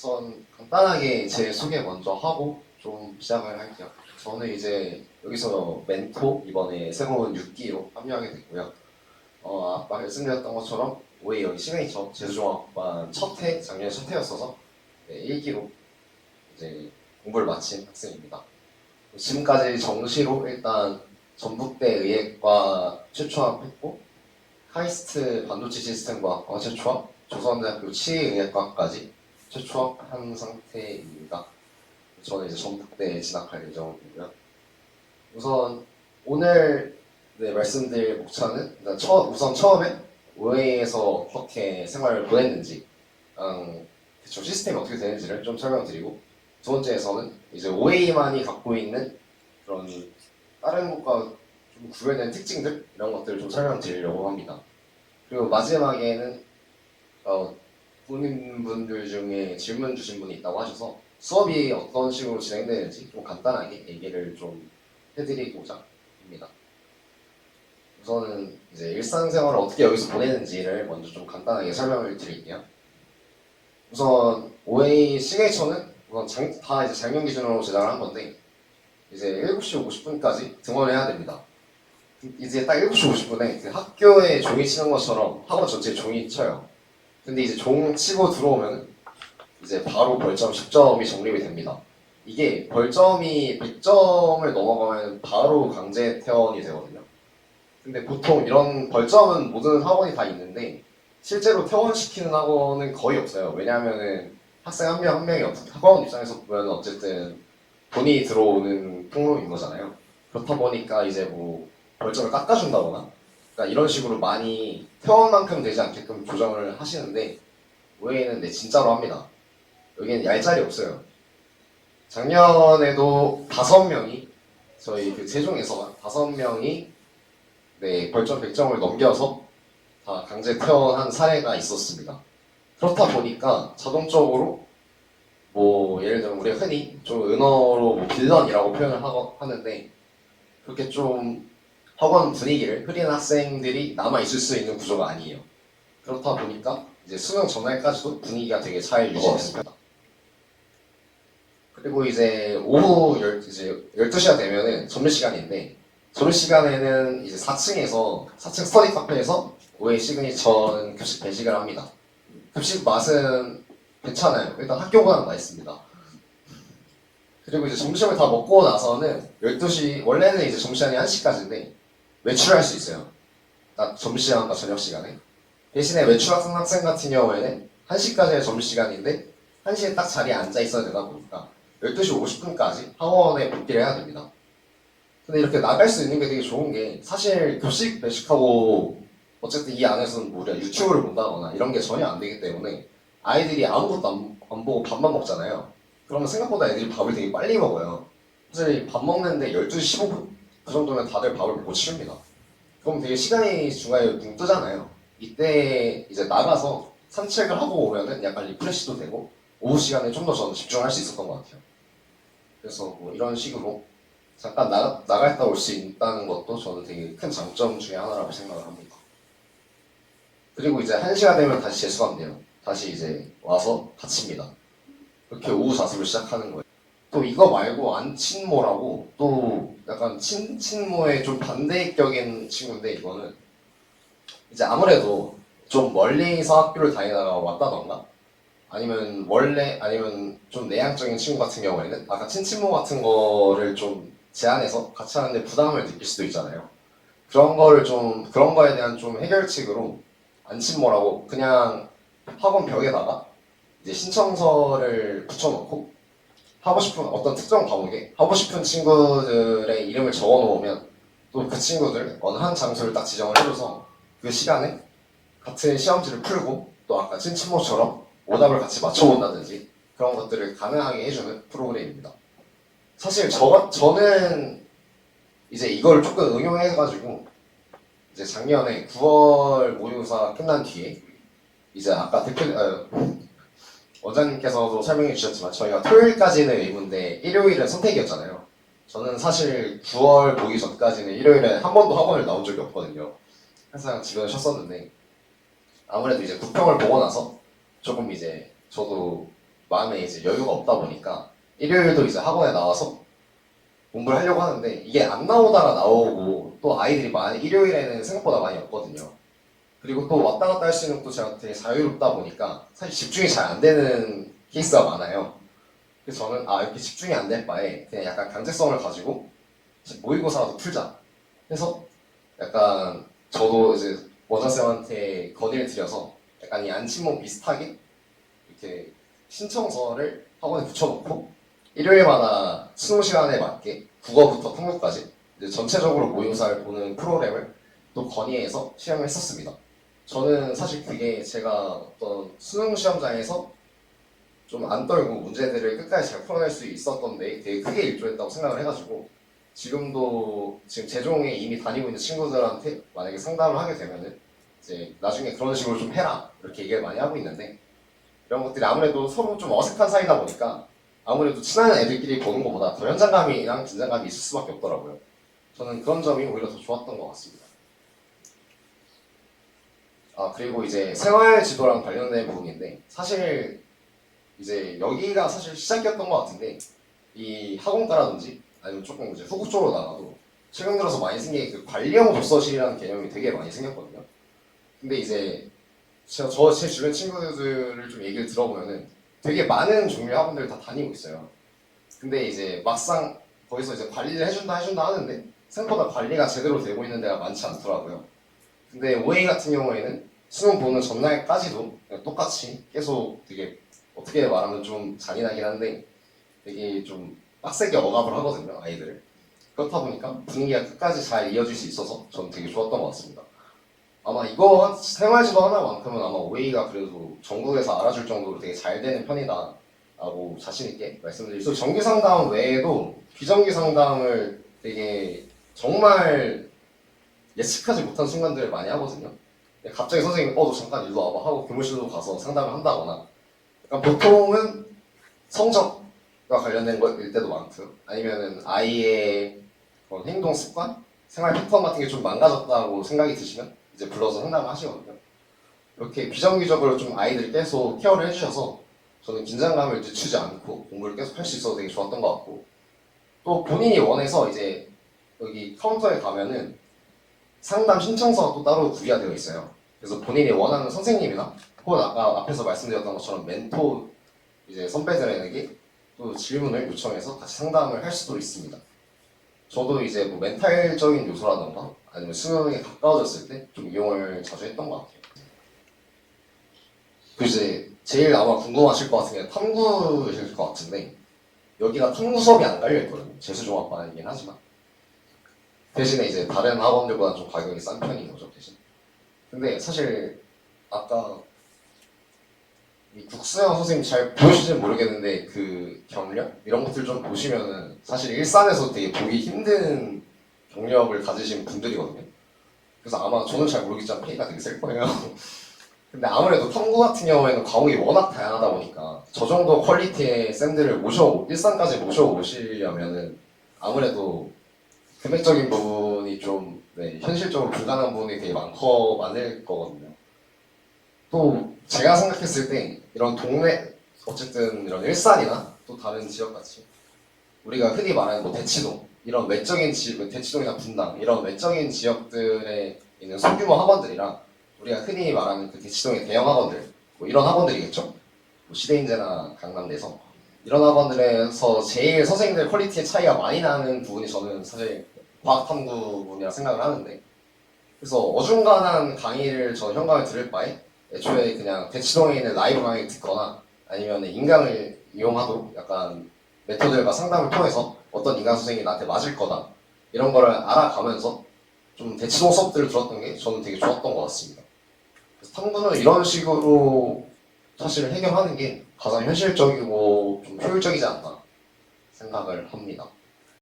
우선 간단하게 제 소개 먼저 하고 좀 시작을 할게요. 저는 이제 여기서 멘토 이번에 새로운 6기로 합류하게 됐고요. 어, 아까 말씀드렸던 것처럼 올해 여기 시그니처 제주종합반 첫 해, 작년에 첫 해였어서 네, 1기로 이제 공부를 마친 학생입니다. 지금까지 정시로 일단 전북대 의예과 최초합했고 카이스트 반도체 시스템과학과 최초합, 조선대학교 치의의학과까지 최초합한 상태입니다. 저는 이제 전북대에 진학할 예정이고요. 우선 오늘 네, 말씀드릴 목차는 일단 처, 우선 처음에 OA에서 어떻게 생활을 보냈는지, 음, 대충 시스템이 어떻게 되는지를 좀 설명드리고 두 번째에서는 이제 OA만이 갖고 있는 그런 다른 곳과 좀 구별된 특징들 이런 것들을 좀 설명드리려고 합니다. 그리고 마지막에는 어, 본인분들 중에 질문 주신 분이 있다고 하셔서 수업이 어떤 식으로 진행되는지 좀 간단하게 얘기를 좀 해드리고자 합니다. 우선은 이제 일상생활을 어떻게 여기서 보내는지를 먼저 좀 간단하게 설명을 드릴게요. 우선 OA 시그니처는 우선 장, 다 이제 작년 기준으로 제작을 한 건데 이제 7시 50분까지 등원을 해야 됩니다. 이제 딱 7시 50분에 그 학교에 종이 치는 것처럼 학원 전체에 종이 쳐요. 근데 이제 종 치고 들어오면 이제 바로 벌점 10점이 적립이 됩니다. 이게 벌점이 100점을 넘어가면 바로 강제 퇴원이 되거든요. 근데 보통 이런 벌점은 모든 학원이 다 있는데 실제로 퇴원시키는 학원은 거의 없어요. 왜냐하면은 학생 한 명 한 명이 학원 입장에서 보면 어쨌든 돈이 들어오는 통로인 거잖아요. 그렇다 보니까 이제 뭐 벌점을 깎아준다거나 그러니까 이런 식으로 많이 퇴원만큼 되지 않게끔 조정을 하시는데 외에는 네 진짜로 합니다. 여기는 얄짤이 없어요. 작년에도 다섯 명이 저희 그 세종에서 다섯 명이 네 벌점 100점을 넘겨서 다 강제 퇴원한 사례가 있었습니다. 그렇다 보니까 자동적으로 뭐 예를 들면 우리가 흔히 좀 은어로 뭐 빌런이라고 표현을 하거, 하는데 그렇게 좀 학원 분위기를 흐리는 학생들이 남아 있을 수 있는 구조가 아니에요. 그렇다 보니까 이제 수능 전날까지도 분위기가 되게 잘 유지됐습니다. 그리고 이제 오후 열, 이제 12시가 되면은 점심 시간인데 점심 시간에는 이제 4층에서 4층 스터디 카페에서 오해 시그니처는 급식 배식을 합니다. 급식 맛은 괜찮아요. 일단 학교보다는 맛있습니다. 그리고 이제 점심을 다 먹고 나서는 12시, 원래는 이제 점심시간이 1시까지인데 외출할 수 있어요. 딱 점심시간과 저녁시간에. 대신에 외출학생 학생 같은 경우에는 1시까지의 점심시간인데 1시에 딱 자리에 앉아 있어야 되다 보니까 12시 50분까지 학원에 복귀를 해야 됩니다. 근데 이렇게 나갈 수 있는 게 되게 좋은 게 사실 급식 배식하고 어쨌든 이 안에서는 뭐 우리가 유튜브를 본다거나 이런 게 전혀 안 되기 때문에 아이들이 아무것도 안, 안 보고 밥만 먹잖아요. 그러면 생각보다 애들이 밥을 되게 빨리 먹어요. 사실 밥 먹는데 12시 15분? 그 정도면 다들 밥을 못 치웁니다. 그럼 되게 시간이 중간에 붕 뜨잖아요. 이때 이제 나가서 산책을 하고 오면은 약간 리프레시도 되고 오후 시간에 좀 더 저는 집중할 수 있었던 것 같아요. 그래서 뭐 이런 식으로 잠깐 나, 나갔다 올 수 있다는 것도 저는 되게 큰 장점 중에 하나라고 생각을 합니다. 그리고 이제 한 시간 되면 다시 재수하면 돼요. 다시 이제 와서 같이입니다. 그렇게 오후 자습을 시작하는 거예요. 또 이거 말고 안친모라고 또 약간 친 친모의 좀 반대격인 친구인데 이거는 이제 아무래도 좀 멀리서 학교를 다니다가 왔다던가 아니면 원래 아니면 좀 내향적인 친구 같은 경우에는 아까 친친모 같은 거를 좀 제안해서 같이 하는데 부담을 느낄 수도 있잖아요. 그런 거를 좀 그런 거에 대한 좀 해결책으로 안친모라고 그냥 학원 벽에다가 이제 신청서를 붙여놓고 하고 싶은 어떤 특정 과목에 하고 싶은 친구들의 이름을 적어 놓으면 또 그 친구들 어느 한 장소를 딱 지정을 해줘서 그 시간에 같은 시험지를 풀고 또 아까 친친모처럼 오답을 같이 맞춰본다든지 그런 것들을 가능하게 해주는 프로그램입니다. 사실 저, 저는 이제 이걸 조금 응용해가지고 이제 작년에 9월 모의고사 끝난 뒤에 이제 아까 대표 어, 원장님께서도 설명해 주셨지만 저희가 토요일까지는 의무인데 일요일은 선택이었잖아요. 저는 사실 9월 모기 전까지는 일요일에 한 번도 학원을 나온 적이 없거든요. 항상 집에서 쉬었었는데 아무래도 이제 구평을 보고 나서 조금 이제 저도 마음에 이제 여유가 없다 보니까 일요일도 이제 학원에 나와서 공부를 하려고 하는데 이게 안 나오다가 나오고 또 아이들이 많이 일요일에는 생각보다 많이 없거든요. 그리고 또 왔다 갔다 할 수 있는 것도 제가 되게 자유롭다 보니까 사실 집중이 잘 안 되는 케이스가 많아요. 그래서 저는 아 이렇게 집중이 안 될 바에 그냥 약간 강제성을 가지고 모의고사라도 풀자 해서 약간 저도 이제 원장쌤한테 건의를 드려서 약간 이 안친목 비슷하게 이렇게 신청서를 학원에 붙여놓고 일요일마다 수능 시간에 맞게 국어부터 이제 전체적으로 모의고사를 보는 프로그램을 또 건의해서 시행을 했었습니다. 저는 사실 그게 제가 어떤 수능 시험장에서 좀 안 떨고 문제들을 끝까지 잘 풀어낼 수 있었던 데 되게 크게 일조했다고 생각을 해가지고 지금도 지금 재종에 이미 다니고 있는 친구들한테 만약에 상담을 하게 되면은 이제 나중에 그런 식으로 좀 해라 이렇게 얘기를 많이 하고 있는데 이런 것들이 아무래도 서로 좀 어색한 사이다 보니까 아무래도 친한 애들끼리 보는 것보다 더 현장감이랑 긴장감이 있을 수밖에 없더라고요. 저는 그런 점이 오히려 더 좋았던 것 같습니다. 아 그리고 이제 생활 지도랑 관련된 부분인데 사실 이제 여기가 사실 시작이었던 것 같은데 이 학원가라든지 아니면 조금 이제 후국 쪽으로 나가도 최근 들어서 많이 생긴 그 관리형 독서실이라는 개념이 되게 많이 생겼거든요. 근데 이제 제가 저제 주변 친구들을 좀 얘기를 들어보면은 되게 많은 종류의 학원들을 다 다니고 있어요. 근데 이제 막상 거기서 이제 관리를 해준다 해준다 하는데 생각보다 관리가 제대로 되고 있는 데가 많지 않더라고요. 근데 OA 같은 경우에는 수능 보는 전날까지도 똑같이 계속 되게 어떻게 말하면 좀 잔인하긴 한데 되게 좀 빡세게 억압을 하거든요 아이들을 그렇다 보니까 분위기가 끝까지 잘 이어질 수 있어서 저는 되게 좋았던 것 같습니다. 아마 이거 생활지도 하나만큼은 아마 OA가 그래도 전국에서 알아줄 정도로 되게 잘 되는 편이다 라고 자신있게 말씀드릴 수 있어요. 정기 상담 외에도 비정기 상담을 되게 정말 예측하지 못한 순간들을 많이 하거든요 갑자기 선생님이 어너 잠깐 일로 와봐 하고 교무실로 가서 상담을 한다거나 그러니까 보통은 성적과 관련된 것일 때도 많고요. 아니면은 아이의 그런 행동 습관, 생활 패턴 같은 게 좀 망가졌다고 생각이 드시면 이제 불러서 상담을 하시거든요. 이렇게 비정기적으로 좀 아이들 계속 케어를 해주셔서 저는 긴장감을 늦추지 않고 공부를 계속 할 수 있어서 되게 좋았던 것 같고 또 본인이 원해서 이제 여기 카운터에 가면은 상담 신청서가 또 따로 구비가 되어 있어요. 그래서 본인이 원하는 선생님이나 혹은 아까 앞에서 말씀드렸던 것처럼 멘토 이제 선배들에게 또 질문을 요청해서 같이 상담을 할 수도 있습니다. 저도 이제 뭐 멘탈적인 요소라던가 아니면 수능에 가까워졌을 때 좀 이용을 자주 했던 것 같아요. 그 이제 제일 아마 궁금하실 것 같은 게 탐구실 것 같은데 여기가 탐구 수업이 안 깔려 있거든요. 재수종합반이긴 하지만 대신에 이제 다른 학원들보다 좀 가격이 싼 편인 거죠 대신. 근데 사실 아까 이 국수영 선생님 잘 보시는지 모르겠는데 그 경력 이런 것들 좀 보시면은 사실 일산에서 되게 보기 힘든 경력을 가지신 분들이거든요. 그래서 아마 저는 잘 모르겠지만 페이가 되게 셀 거예요. 근데 아무래도 탐구 같은 경우에는 과목이 워낙 다양하다 보니까 저 정도 퀄리티의 쌤들을 모셔 일산까지 모셔오시려면은 아무래도 금액적인 부분이 좀 네, 현실적으로 불가능한 부분이 되게 많고 많을 거거든요. 또 제가 생각했을 때 이런 동네 어쨌든 이런 일산이나 또 다른 지역 같이 우리가 흔히 말하는 뭐 대치동 이런 외적인 지역 대치동이나 분당 이런 외적인 지역들에 있는 소규모 학원들이랑 우리가 흔히 말하는 그 대치동의 대형 학원들 뭐 이런 학원들이겠죠 뭐 시대인재나 강남대서 이런 학원들에서 제일 선생님들 퀄리티의 차이가 많이 나는 부분이 저는 사실 과학탐구분이라 생각을 하는데 그래서 어중간한 강의를 저 현강을 들을 바에 애초에 그냥 대치동에 있는 라이브 강의 듣거나 아니면 인강을 이용하도록 약간 메토드과 상담을 통해서 어떤 인강 선생님이 나한테 맞을 거다 이런 거를 알아가면서 좀 대치동 수업들을 들었던 게 저는 되게 좋았던 것 같습니다. 탐구는 이런 식으로 사실 해결하는 게 가장 현실적이고 좀 효율적이지 않나 생각을 합니다.